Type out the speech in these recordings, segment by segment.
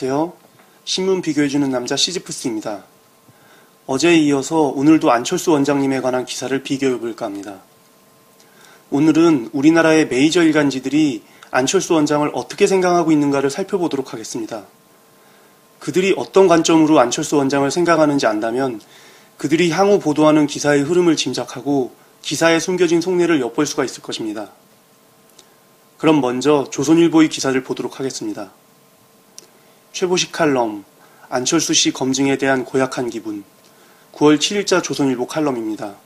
안녕하세요. 신문 비교해주는 남자 시지프스입니다. 어제에 이어서 오늘도 안철수 원장님에 관한 기사를 비교해볼까 합니다. 오늘은 우리나라의 메이저 일간지들이 안철수 원장을 어떻게 생각하고 있는가를 살펴보도록 하겠습니다. 그들이 어떤 관점으로 안철수 원장을 생각하는지 안다면 그들이 향후 보도하는 기사의 흐름을 짐작하고 기사에 숨겨진 속내를 엿볼 수가 있을 것입니다. 그럼 먼저 조선일보의 기사를 보도록 하겠습니다. 최보식 칼럼, 안철수 씨 검증에 대한 고약한 기분, 9월 7일자 조선일보 칼럼입니다.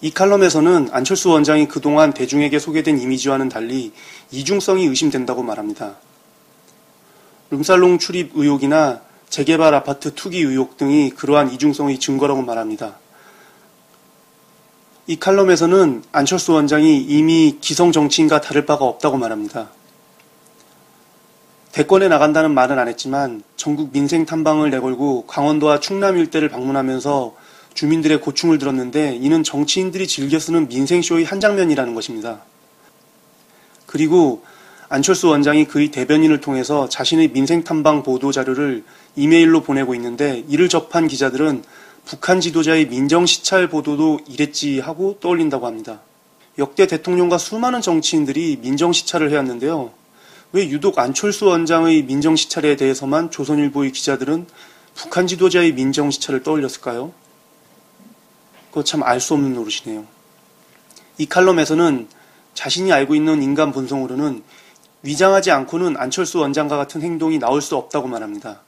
이 칼럼에서는 안철수 원장이 그동안 대중에게 소개된 이미지와는 달리 이중성이 의심된다고 말합니다. 룸살롱 출입 의혹이나 재개발 아파트 투기 의혹 등이 그러한 이중성의 증거라고 말합니다. 이 칼럼에서는 안철수 원장이 이미 기성 정치인과 다를 바가 없다고 말합니다. 대권에 나간다는 말은 안 했지만 전국 민생 탐방을 내걸고 강원도와 충남 일대를 방문하면서 주민들의 고충을 들었는데 이는 정치인들이 즐겨 쓰는 민생쇼의 한 장면이라는 것입니다. 그리고 안철수 원장이 그의 대변인을 통해서 자신의 민생 탐방 보도 자료를 이메일로 보내고 있는데 이를 접한 기자들은 북한 지도자의 민정 시찰 보도도 이랬지 하고 떠올린다고 합니다. 역대 대통령과 수많은 정치인들이 민정 시찰을 해왔는데요. 왜 유독 안철수 원장의 민정 시찰에 대해서만 조선일보의 기자들은 북한 지도자의 민정 시찰을 떠올렸을까요? 그거 참 알 수 없는 노릇이네요. 이 칼럼에서는 자신이 알고 있는 인간 본성으로는 위장하지 않고는 안철수 원장과 같은 행동이 나올 수 없다고 말합니다.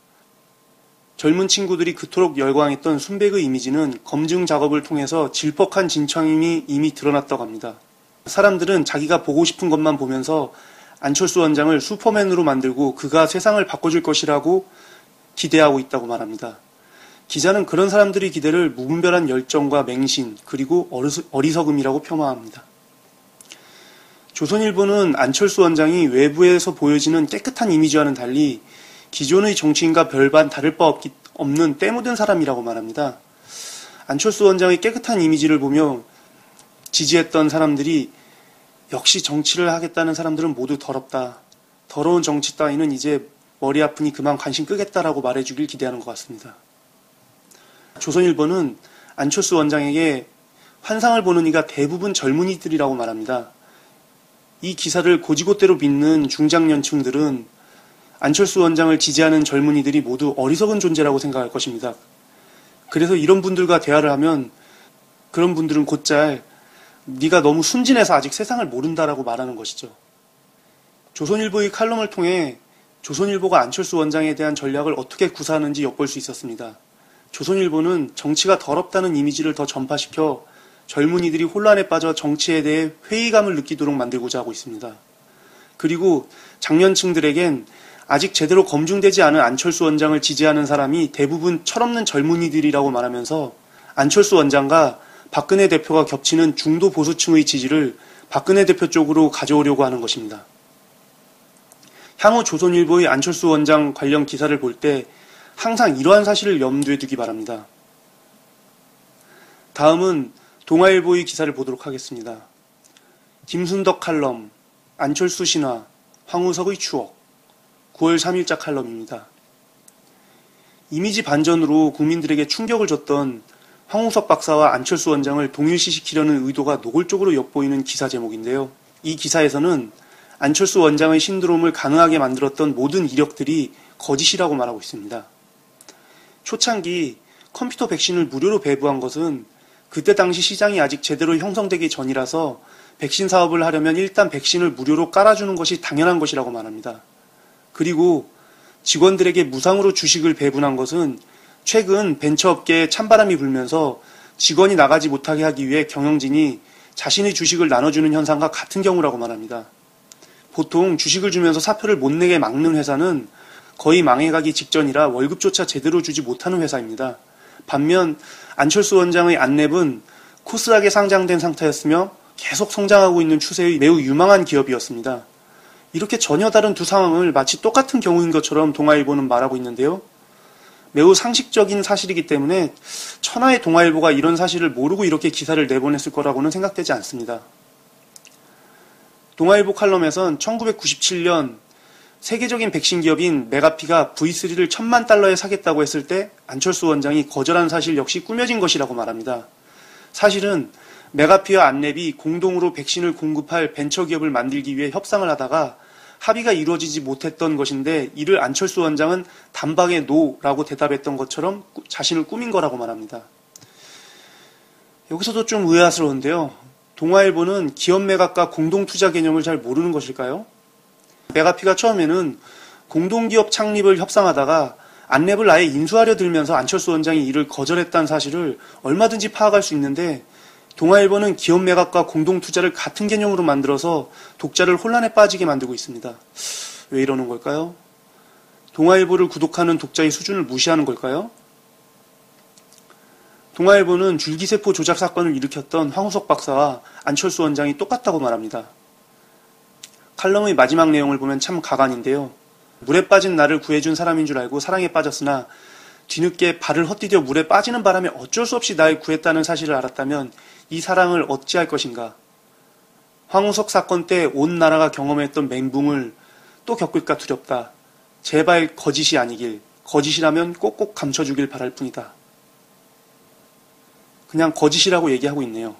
젊은 친구들이 그토록 열광했던 순백의 이미지는 검증 작업을 통해서 질퍽한 진창임이 이미 드러났다고 합니다. 사람들은 자기가 보고 싶은 것만 보면서 안철수 원장을 슈퍼맨으로 만들고 그가 세상을 바꿔줄 것이라고 기대하고 있다고 말합니다. 기자는 그런 사람들의 기대를 무분별한 열정과 맹신 그리고 어리석음이라고 표 폄하합니다. 조선일보는 안철수 원장이 외부에서 보여지는 깨끗한 이미지와는 달리 기존의 정치인과 별반 다를 바 없기, 없는 때묻은 사람이라고 말합니다. 안철수 원장의 깨끗한 이미지를 보며 지지했던 사람들이 역시 정치를 하겠다는 사람들은 모두 더럽다. 더러운 정치 따위는 이제 머리 아프니 그만 관심 끄겠다라고 말해주길 기대하는 것 같습니다. 조선일보는 안철수 원장에게 환상을 보는 이가 대부분 젊은이들이라고 말합니다. 이 기사를 고지고대로 믿는 중장년층들은 안철수 원장을 지지하는 젊은이들이 모두 어리석은 존재라고 생각할 것입니다. 그래서 이런 분들과 대화를 하면 그런 분들은 곧잘 네가 너무 순진해서 아직 세상을 모른다라고 말하는 것이죠. 조선일보의 칼럼을 통해 조선일보가 안철수 원장에 대한 전략을 어떻게 구사하는지 엿볼 수 있었습니다. 조선일보는 정치가 더럽다는 이미지를 더 전파시켜 젊은이들이 혼란에 빠져 정치에 대해 회의감을 느끼도록 만들고자 하고 있습니다. 그리고 장년층들에겐 아직 제대로 검증되지 않은 안철수 원장을 지지하는 사람이 대부분 철없는 젊은이들이라고 말하면서 안철수 원장과 박근혜 대표가 겹치는 중도 보수층의 지지를 박근혜 대표 쪽으로 가져오려고 하는 것입니다. 향후 조선일보의 안철수 원장 관련 기사를 볼 때 항상 이러한 사실을 염두에 두기 바랍니다. 다음은 동아일보의 기사를 보도록 하겠습니다. 김순덕 칼럼, 안철수 신화, 황우석의 추억. 9월 3일자 칼럼입니다. 이미지 반전으로 국민들에게 충격을 줬던 황우석 박사와 안철수 원장을 동일시시키려는 의도가 노골적으로 엿보이는 기사 제목인데요. 이 기사에서는 안철수 원장의 신드롬을 가능하게 만들었던 모든 이력들이 거짓이라고 말하고 있습니다. 초창기 컴퓨터 백신을 무료로 배부한 것은 그때 당시 시장이 아직 제대로 형성되기 전이라서 백신 사업을 하려면 일단 백신을 무료로 깔아주는 것이 당연한 것이라고 말합니다. 그리고 직원들에게 무상으로 주식을 배분한 것은 최근 벤처업계에 찬바람이 불면서 직원이 나가지 못하게 하기 위해 경영진이 자신의 주식을 나눠주는 현상과 같은 경우라고 말합니다. 보통 주식을 주면서 사표를 못 내게 막는 회사는 거의 망해가기 직전이라 월급조차 제대로 주지 못하는 회사입니다. 반면 안철수 원장의 안랩은 코스닥에 상장된 상태였으며 계속 성장하고 있는 추세의 매우 유망한 기업이었습니다. 이렇게 전혀 다른 두 상황을 마치 똑같은 경우인 것처럼 동아일보는 말하고 있는데요. 매우 상식적인 사실이기 때문에 천하의 동아일보가 이런 사실을 모르고 이렇게 기사를 내보냈을 거라고는 생각되지 않습니다. 동아일보 칼럼에선 1997년 세계적인 백신 기업인 메가피가 V3를 천만 달러에 사겠다고 했을 때 안철수 원장이 거절한 사실 역시 꾸며진 것이라고 말합니다. 사실은 메가피와 안랩이 공동으로 백신을 공급할 벤처기업을 만들기 위해 협상을 하다가 합의가 이루어지지 못했던 것인데 이를 안철수 원장은 단박에 노라고 대답했던 것처럼 자신을 꾸민 거라고 말합니다. 여기서도 좀 의아스러운데요. 동아일보는 기업 매각과 공동투자 개념을 잘 모르는 것일까요? 메가피가 처음에는 공동기업 창립을 협상하다가 안랩을 아예 인수하려 들면서 안철수 원장이 이를 거절했다는 사실을 얼마든지 파악할 수 있는데 동아일보는 기업 매각과 공동 투자를 같은 개념으로 만들어서 독자를 혼란에 빠지게 만들고 있습니다. 왜 이러는 걸까요? 동아일보를 구독하는 독자의 수준을 무시하는 걸까요? 동아일보는 줄기세포 조작 사건을 일으켰던 황우석 박사와 안철수 원장이 똑같다고 말합니다. 칼럼의 마지막 내용을 보면 참 가관인데요. 물에 빠진 나를 구해준 사람인 줄 알고 사랑에 빠졌으나 뒤늦게 발을 헛디뎌 물에 빠지는 바람에 어쩔 수 없이 날 구했다는 사실을 알았다면 이 사랑을 어찌할 것인가? 황우석 사건 때 온 나라가 경험했던 맹붕을 또 겪을까 두렵다. 제발 거짓이 아니길. 거짓이라면 꼭꼭 감춰주길 바랄 뿐이다. 그냥 거짓이라고 얘기하고 있네요.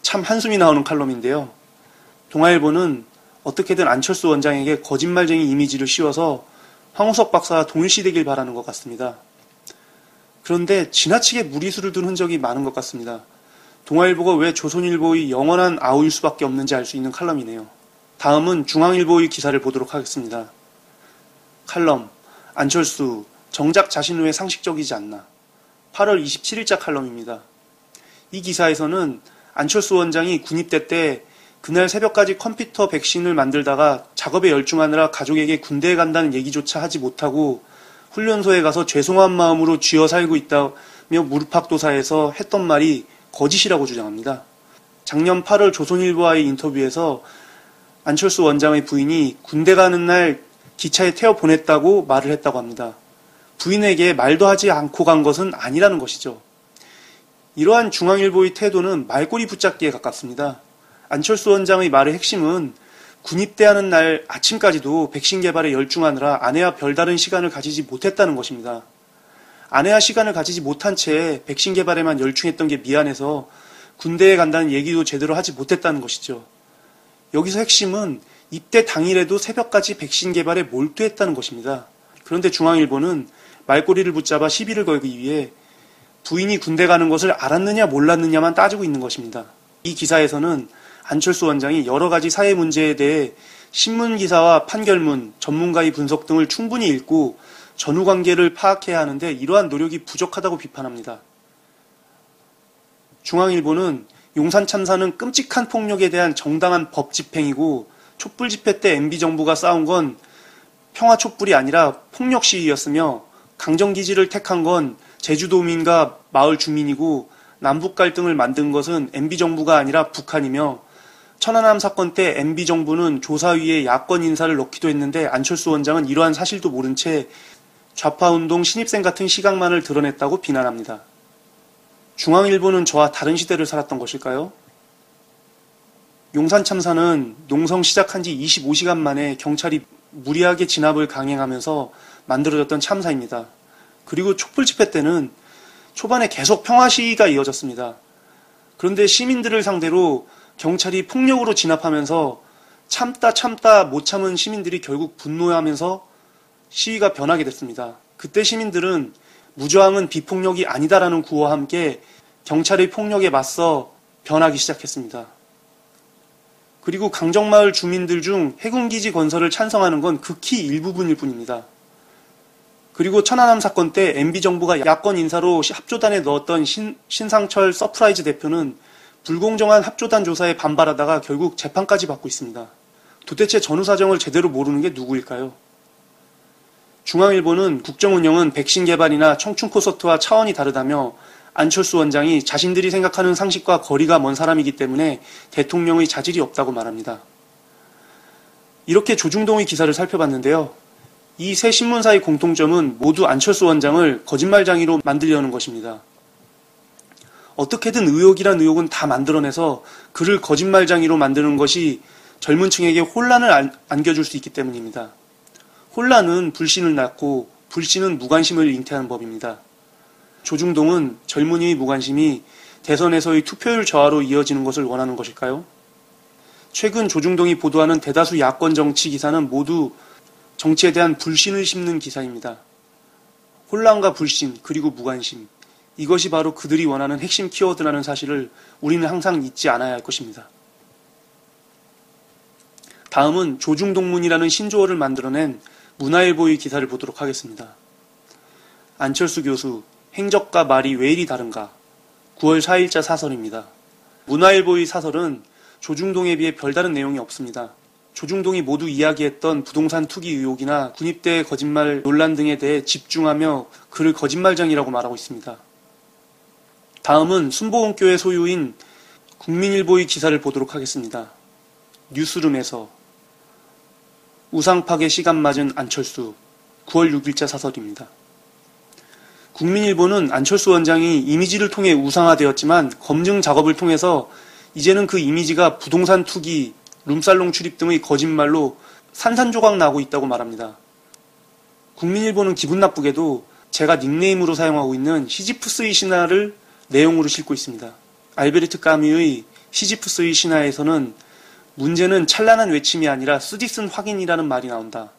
참 한숨이 나오는 칼럼인데요. 동아일보는 어떻게든 안철수 원장에게 거짓말쟁이 이미지를 씌워서 황우석 박사와 동일시되길 바라는 것 같습니다. 그런데 지나치게 무리수를 둔 흔적이 많은 것 같습니다. 동아일보가 왜 조선일보의 영원한 아우일 수밖에 없는지 알 수 있는 칼럼이네요. 다음은 중앙일보의 기사를 보도록 하겠습니다. 칼럼 안철수 정작 자신 왜 상식적이지 않나 8월 27일자 칼럼입니다. 이 기사에서는 안철수 원장이 군입대 때 그날 새벽까지 컴퓨터 백신을 만들다가 작업에 열중하느라 가족에게 군대에 간다는 얘기조차 하지 못하고 훈련소에 가서 죄송한 마음으로 쥐어 살고 있다며 무릎팍도사에서 했던 말이 거짓이라고 주장합니다. 작년 8월 조선일보와의 인터뷰에서 안철수 원장의 부인이 군대 가는 날 기차에 태워 보냈다고 말을 했다고 합니다. 부인에게 말도 하지 않고 간 것은 아니라는 것이죠. 이러한 중앙일보의 태도는 말꼬리 붙잡기에 가깝습니다. 안철수 원장의 말의 핵심은 군입대하는 날 아침까지도 백신 개발에 열중하느라 아내와 별다른 시간을 가지지 못했다는 것입니다. 아내와 시간을 가지지 못한 채 백신 개발에만 열중했던 게 미안해서 군대에 간다는 얘기도 제대로 하지 못했다는 것이죠. 여기서 핵심은 입대 당일에도 새벽까지 백신 개발에 몰두했다는 것입니다. 그런데 중앙일보는 말꼬리를 붙잡아 시비를 걸기 위해 부인이 군대 가는 것을 알았느냐 몰랐느냐만 따지고 있는 것입니다. 이 기사에서는 안철수 원장이 여러 가지 사회 문제에 대해 신문 기사와 판결문, 전문가의 분석 등을 충분히 읽고 전후 관계를 파악해야 하는데 이러한 노력이 부족하다고 비판합니다. 중앙일보는 용산 참사는 끔찍한 폭력에 대한 정당한 법 집행이고 촛불 집회 때 MB 정부가 싸운 건 평화 촛불이 아니라 폭력 시위였으며 강정 기지를 택한 건 제주도민과 마을 주민이고 남북 갈등을 만든 것은 MB 정부가 아니라 북한이며 천안함 사건 때 MB 정부는 조사위에 야권 인사를 넣기도 했는데 안철수 원장은 이러한 사실도 모른 채 좌파운동 신입생 같은 시각만을 드러냈다고 비난합니다. 중앙일보는 저와 다른 시대를 살았던 것일까요? 용산 참사는 농성 시작한 지 25시간 만에 경찰이 무리하게 진압을 강행하면서 만들어졌던 참사입니다. 그리고 촛불 집회 때는 초반에 계속 평화 시위가 이어졌습니다. 그런데 시민들을 상대로 경찰이 폭력으로 진압하면서 참다 참다 못 참은 시민들이 결국 분노하면서 시위가 변하게 됐습니다. 그때 시민들은 무저항은 비폭력이 아니다라는 구호와 함께 경찰의 폭력에 맞서 변하기 시작했습니다. 그리고 강정마을 주민들 중 해군기지 건설을 찬성하는 건 극히 일부분일 뿐입니다. 그리고 천안함 사건 때 MB정부가 야권 인사로 합조단에 넣었던 신, 신상철 서프라이즈 대표는 불공정한 합조단 조사에 반발하다가 결국 재판까지 받고 있습니다. 도대체 전후 사정을 제대로 모르는 게 누구일까요? 중앙일보는 국정운영은 백신 개발이나 청춘 콘서트와 차원이 다르다며 안철수 원장이 자신들이 생각하는 상식과 거리가 먼 사람이기 때문에 대통령의 자질이 없다고 말합니다. 이렇게 조중동의 기사를 살펴봤는데요. 이 세 신문사의 공통점은 모두 안철수 원장을 거짓말장이로 만들려는 것입니다. 어떻게든 의혹이란 의혹은 다 만들어내서 그를 거짓말장이로 만드는 것이 젊은 층에게 혼란을 안겨줄 수 있기 때문입니다. 혼란은 불신을 낳고 불신은 무관심을 잉태하는 법입니다. 조중동은 젊은이의 무관심이 대선에서의 투표율 저하로 이어지는 것을 원하는 것일까요? 최근 조중동이 보도하는 대다수 야권 정치 기사는 모두 정치에 대한 불신을 심는 기사입니다. 혼란과 불신, 그리고 무관심. 이것이 바로 그들이 원하는 핵심 키워드라는 사실을 우리는 항상 잊지 않아야 할 것입니다. 다음은 조중동문이라는 신조어를 만들어낸 문화일보의 기사를 보도록 하겠습니다. 안철수 교수, 행적과 말이 왜 이리 다른가? 9월 4일자 사설입니다. 문화일보의 사설은 조중동에 비해 별다른 내용이 없습니다. 조중동이 모두 이야기했던 부동산 투기 의혹이나 군입대 거짓말 논란 등에 대해 집중하며 그를 거짓말장이라고 말하고 있습니다. 다음은 순복음교회 소유인 국민일보의 기사를 보도록 하겠습니다. 뉴스룸에서 우상 파괴 시간 맞은 안철수 9월 6일자 사설입니다. 국민일보는 안철수 원장이 이미지를 통해 우상화되었지만 검증 작업을 통해서 이제는 그 이미지가 부동산 투기, 룸살롱 출입 등의 거짓말로 산산조각 나고 있다고 말합니다. 국민일보는 기분 나쁘게도 제가 닉네임으로 사용하고 있는 시지프스의 신화를 내용으로 싣고 있습니다. 알베르트 까미의 시지프스의 신화에서는 문제는 찬란한 외침이 아니라 쓰디쓴 확인이라는 말이 나온다.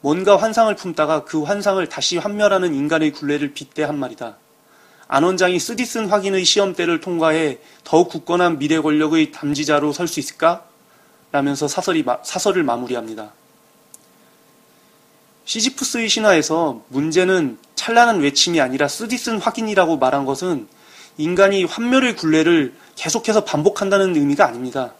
뭔가 환상을 품다가 그 환상을 다시 환멸하는 인간의 굴레를 빗대한 말이다. 안 원장이 쓰디쓴 확인의 시험대를 통과해 더욱 굳건한 미래 권력의 담지자로 설 수 있을까? 라면서 사설이, 사설을 마무리합니다. 시지프스의 신화에서 문제는 찬란한 외침이 아니라 쓰디쓴 확인이라고 말한 것은 인간이 환멸의 굴레를 계속해서 반복한다는 의미가 아닙니다.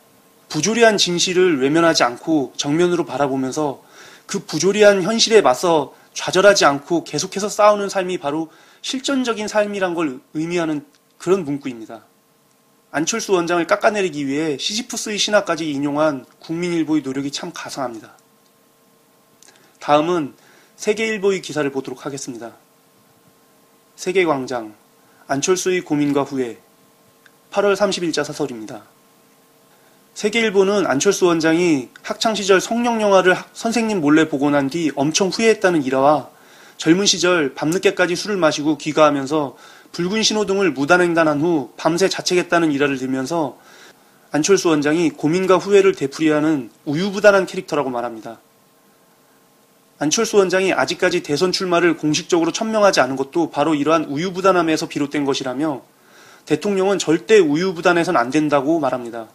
부조리한 진실을 외면하지 않고 정면으로 바라보면서 그 부조리한 현실에 맞서 좌절하지 않고 계속해서 싸우는 삶이 바로 실전적인 삶이란 걸 의미하는 그런 문구입니다. 안철수 원장을 깎아내리기 위해 시지프스의 신화까지 인용한 국민일보의 노력이 참 가상합니다. 다음은 세계일보의 기사를 보도록 하겠습니다. 세계광장, 안철수의 고민과 후회, 8월 30일자 사설입니다. 세계일보는 안철수 원장이 학창시절 성령영화를 선생님 몰래 보고 난 뒤 엄청 후회했다는 일화와 젊은 시절 밤늦게까지 술을 마시고 귀가하면서 붉은 신호등을 무단횡단한 후 밤새 자책했다는 일화를 들면서 안철수 원장이 고민과 후회를 되풀이하는 우유부단한 캐릭터라고 말합니다. 안철수 원장이 아직까지 대선 출마를 공식적으로 천명하지 않은 것도 바로 이러한 우유부단함에서 비롯된 것이라며 대통령은 절대 우유부단해선 안 된다고 말합니다.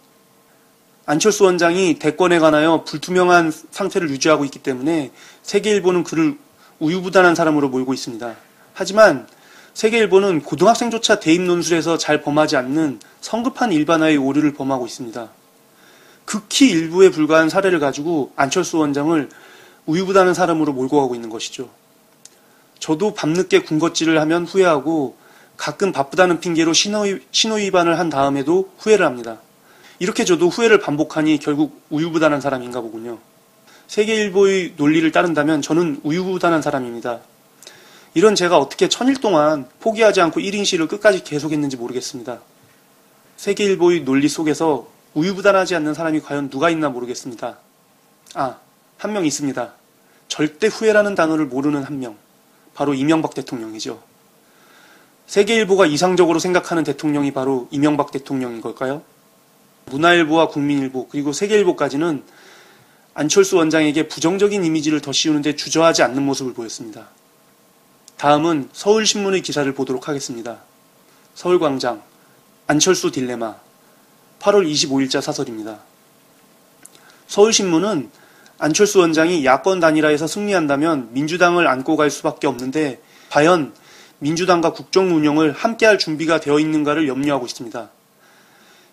안철수 원장이 대권에 관하여 불투명한 상태를 유지하고 있기 때문에 세계일보는 그를 우유부단한 사람으로 몰고 있습니다. 하지만 세계일보는 고등학생조차 대입 논술에서 잘 범하지 않는 성급한 일반화의 오류를 범하고 있습니다. 극히 일부에 불과한 사례를 가지고 안철수 원장을 우유부단한 사람으로 몰고 가고 있는 것이죠. 저도 밤늦게 군것질을 하면 후회하고 가끔 바쁘다는 핑계로 신호, 신호 위반을 한 다음에도 후회를 합니다. 이렇게 저도 후회를 반복하니 결국 우유부단한 사람인가 보군요. 세계일보의 논리를 따른다면 저는 우유부단한 사람입니다. 이런 제가 어떻게 천일 동안 포기하지 않고 1인실을 끝까지 계속했는지 모르겠습니다. 세계일보의 논리 속에서 우유부단하지 않는 사람이 과연 누가 있나 모르겠습니다. 아, 한 명 있습니다. 절대 후회라는 단어를 모르는 한 명. 바로 이명박 대통령이죠. 세계일보가 이상적으로 생각하는 대통령이 바로 이명박 대통령인 걸까요? 문화일보와 국민일보 그리고 세계일보까지는 안철수 원장에게 부정적인 이미지를 더 씌우는데 주저하지 않는 모습을 보였습니다. 다음은 서울신문의 기사를 보도록 하겠습니다. 서울광장 안철수 딜레마 8월 25일자 사설입니다. 서울신문은 안철수 원장이 야권 단일화에서 승리한다면 민주당을 안고 갈 수밖에 없는데 과연 민주당과 국정 운영을 함께할 준비가 되어 있는가를 염려하고 있습니다.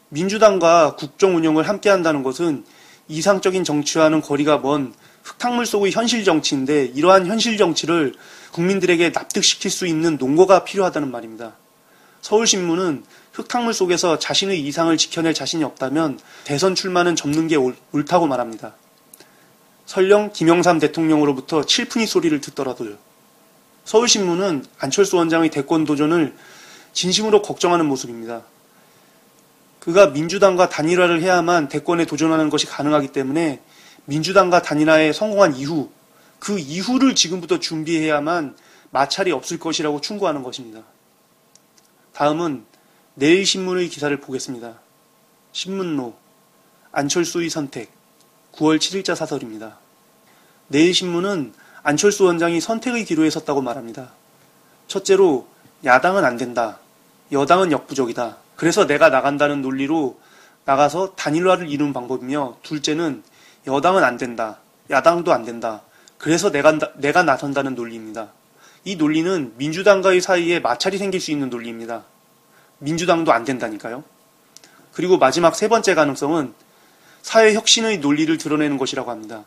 민주당과 국정 운영을 함께 한다는 것은 이상적인 정치와는 거리가 먼 흙탕물 속의 현실 정치인데 이러한 현실 정치를 국민들에게 납득시킬 수 있는 농거가 필요하다는 말입니다. 서울신문은 흙탕물 속에서 자신의 이상을 지켜낼 자신이 없다면 대선 출마는 접는 게 옳다고 말합니다. 설령 김영삼 대통령으로부터 칠푼이 소리를 듣더라도요. 서울신문은 안철수 원장의 대권 도전을 진심으로 걱정하는 모습입니다. 그가 민주당과 단일화를 해야만 대권에 도전하는 것이 가능하기 때문에 민주당과 단일화에 성공한 이후 그 이후를 지금부터 준비해야만 마찰이 없을 것이라고 충고하는 것입니다. 다음은 내일 신문의 기사를 보겠습니다. 신문로 안철수의 선택 9월 7일자 사설입니다. 내일 신문은 안철수 원장이 선택의 기로에 섰다고 말합니다. 첫째로 야당은 안 된다. 여당은 역부족이다. 그래서 내가 나간다는 논리로 나가서 단일화를 이루는 방법이며 둘째는 여당은 안 된다. 야당도 안 된다. 그래서 내가, 내가 나선다는 논리입니다. 이 논리는 민주당과의 사이에 마찰이 생길 수 있는 논리입니다. 민주당도 안 된다니까요. 그리고 마지막 세 번째 가능성은 사회 혁신의 논리를 드러내는 것이라고 합니다.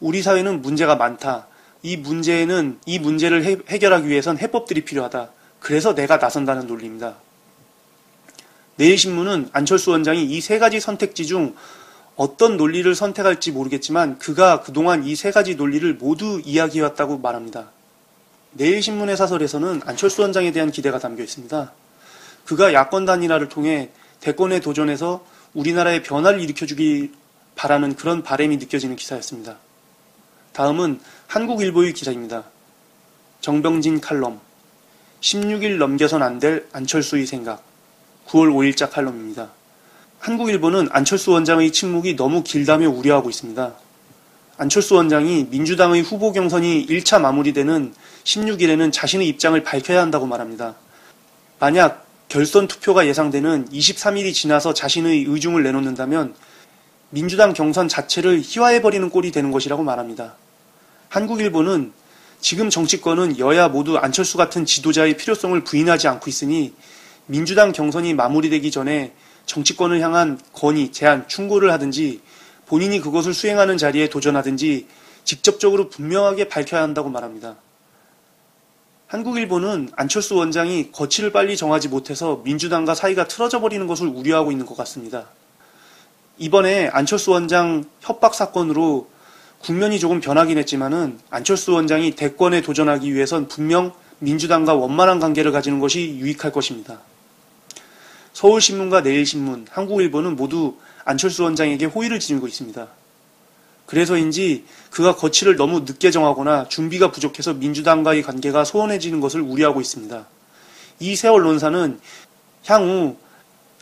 우리 사회는 문제가 많다. 이 문제는 이 문제를 해, 해결하기 위해선 해법들이 필요하다. 그래서 내가 나선다는 논리입니다. 내일 신문은 안철수 원장이 이 세 가지 선택지 중 어떤 논리를 선택할지 모르겠지만 그가 그동안 이 세 가지 논리를 모두 이야기해왔다고 말합니다. 내일 신문의 사설에서는 안철수 원장에 대한 기대가 담겨 있습니다. 그가 야권 단일화를 통해 대권에 도전해서 우리나라의 변화를 일으켜주기 바라는 그런 바램이 느껴지는 기사였습니다. 다음은 한국일보의 기사입니다. 정병진 칼럼 16일 넘겨선 안 될 안철수의 생각 9월 5일자 칼럼입니다. 한국일보는 안철수 원장의 침묵이 너무 길다며 우려하고 있습니다. 안철수 원장이 민주당의 후보 경선이 1차 마무리되는 16일에는 자신의 입장을 밝혀야 한다고 말합니다. 만약 결선 투표가 예상되는 23일이 지나서 자신의 의중을 내놓는다면 민주당 경선 자체를 희화해버리는 꼴이 되는 것이라고 말합니다. 한국일보는 지금 정치권은 여야 모두 안철수 같은 지도자의 필요성을 부인하지 않고 있으니 민주당 경선이 마무리되기 전에 정치권을 향한 건의, 제안, 충고를 하든지 본인이 그것을 수행하는 자리에 도전하든지 직접적으로 분명하게 밝혀야 한다고 말합니다. 한국일보는 안철수 원장이 거취를 빨리 정하지 못해서 민주당과 사이가 틀어져 버리는 것을 우려하고 있는 것 같습니다. 이번에 안철수 원장 협박 사건으로 국면이 조금 변하긴 했지만은 안철수 원장이 대권에 도전하기 위해선 분명 민주당과 원만한 관계를 가지는 것이 유익할 것입니다. 서울신문과 내일신문, 한국일보는 모두 안철수 원장에게 호의를 지니고 있습니다. 그래서인지 그가 거취를 너무 늦게 정하거나 준비가 부족해서 민주당과의 관계가 소원해지는 것을 우려하고 있습니다. 이세 언론사는 향후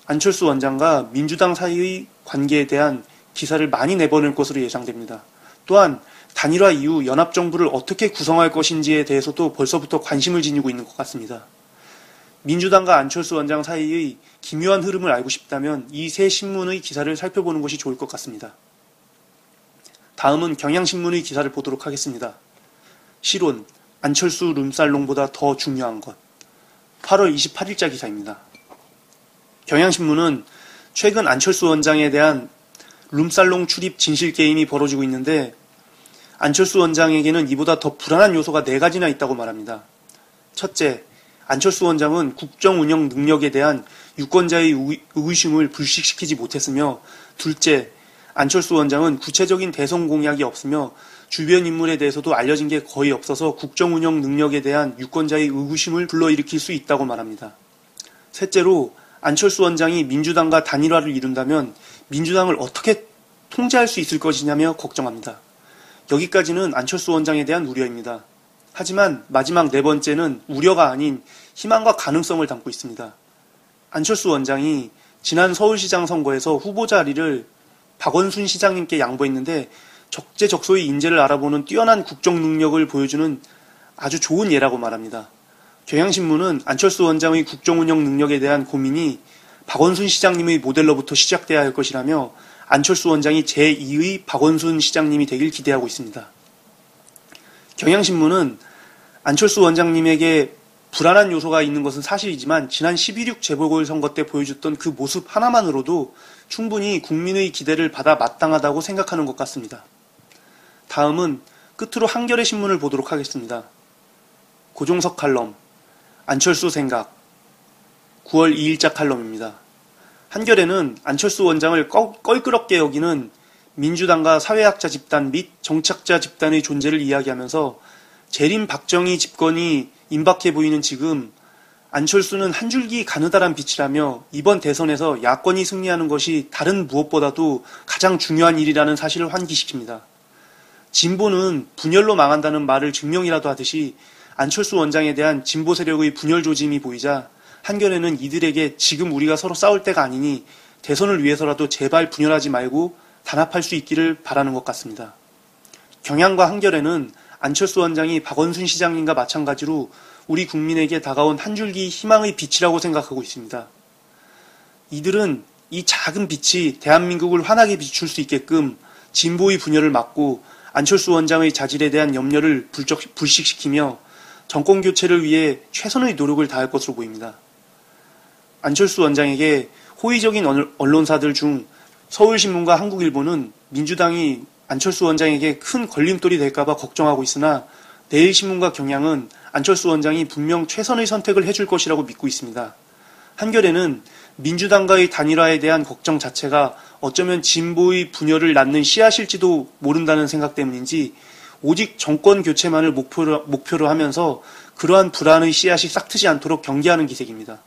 안철수 원장과 민주당 사이의 관계에 대한 기사를 많이 내보낼 것으로 예상됩니다. 또한 단일화 이후 연합정부를 어떻게 구성할 것인지에 대해서도 벌써부터 관심을 지니고 있는 것 같습니다. 민주당과 안철수 원장 사이의 기묘한 흐름을 알고 싶다면 이 세 신문의 기사를 살펴보는 것이 좋을 것 같습니다. 다음은 경향신문의 기사를 보도록 하겠습니다. 실온, 안철수 룸살롱보다 더 중요한 것. 8월 28일자 기사입니다. 경향신문은 최근 안철수 원장에 대한 룸살롱 출입 진실 게임이 벌어지고 있는데 안철수 원장에게는 이보다 더 불안한 요소가 네 가지나 있다고 말합니다. 첫째, 안철수 원장은 국정 운영 능력에 대한 유권자의 의구심을 불식시키지 못했으며 둘째, 안철수 원장은 구체적인 대선 공약이 없으며 주변 인물에 대해서도 알려진 게 거의 없어서 국정 운영 능력에 대한 유권자의 의구심을 불러일으킬 수 있다고 말합니다. 셋째로 안철수 원장이 민주당과 단일화를 이룬다면 민주당을 어떻게 통제할 수 있을 것이냐며 걱정합니다. 여기까지는 안철수 원장에 대한 우려입니다. 하지만 마지막 네 번째는 우려가 아닌 희망과 가능성을 담고 있습니다. 안철수 원장이 지난 서울시장 선거에서 후보 자리를 박원순 시장님께 양보했는데 적재적소의 인재를 알아보는 뛰어난 국정 능력을 보여주는 아주 좋은 예라고 말합니다. 경향신문은 안철수 원장의 국정 운영 능력에 대한 고민이 박원순 시장님의 모델로부터 시작돼야 할 것이라며 안철수 원장이 제2의 박원순 시장님이 되길 기대하고 있습니다. 경향신문은 안철수 원장님에게 불안한 요소가 있는 것은 사실이지만 지난 11.6 재보궐선거 때 보여줬던 그 모습 하나만으로도 충분히 국민의 기대를 받아 마땅하다고 생각하는 것 같습니다. 다음은 끝으로 한겨레 신문을 보도록 하겠습니다. 고종석 칼럼, 안철수 생각, 9월 2일자 칼럼입니다. 한겨레는 안철수 원장을 껄끄럽게 여기는 민주당과 사회학자 집단 및 정착자 집단의 존재를 이야기하면서 재림 박정희 집권이 임박해 보이는 지금 안철수는 한 줄기 가느다란 빛이라며 이번 대선에서 야권이 승리하는 것이 다른 무엇보다도 가장 중요한 일이라는 사실을 환기시킵니다. 진보는 분열로 망한다는 말을 증명이라도 하듯이 안철수 원장에 대한 진보 세력의 분열 조짐이 보이자 한겨레는 이들에게 지금 우리가 서로 싸울 때가 아니니 대선을 위해서라도 제발 분열하지 말고 단합할 수 있기를 바라는 것 같습니다. 경향과 한겨레는 안철수 원장이 박원순 시장님과 마찬가지로 우리 국민에게 다가온 한 줄기 희망의 빛이라고 생각하고 있습니다. 이들은 이 작은 빛이 대한민국을 환하게 비출 수 있게끔 진보의 분열을 막고 안철수 원장의 자질에 대한 염려를 불적, 불식시키며 정권 교체를 위해 최선의 노력을 다할 것으로 보입니다. 안철수 원장에게 호의적인 언론사들 중 서울신문과 한국일보는 민주당이 안철수 원장에게 큰 걸림돌이 될까봐 걱정하고 있으나 내일신문과 경향은 안철수 원장이 분명 최선의 선택을 해줄 것이라고 믿고 있습니다. 한겨레는 민주당과의 단일화에 대한 걱정 자체가 어쩌면 진보의 분열을 낳는 씨앗일지도 모른다는 생각 때문인지 오직 정권 교체만을 목표로, 목표로 하면서 그러한 불안의 씨앗이 싹트지 않도록 경계하는 기색입니다.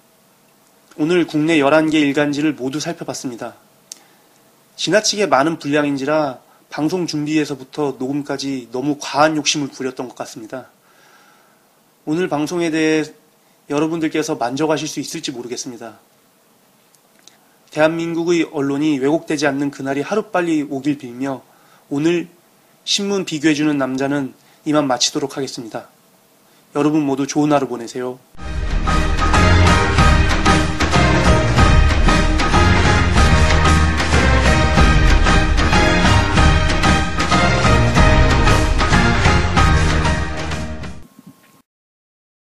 오늘 국내 11개 일간지를 모두 살펴봤습니다. 지나치게 많은 분량인지라 방송 준비에서부터 녹음까지 너무 과한 욕심을 부렸던 것 같습니다. 오늘 방송에 대해 여러분들께서 만족하실 수 있을지 모르겠습니다. 대한민국의 언론이 왜곡되지 않는 그날이 하루빨리 오길 빌며 오늘 신문 비교해주는 남자는 이만 마치도록 하겠습니다. 여러분 모두 좋은 하루 보내세요.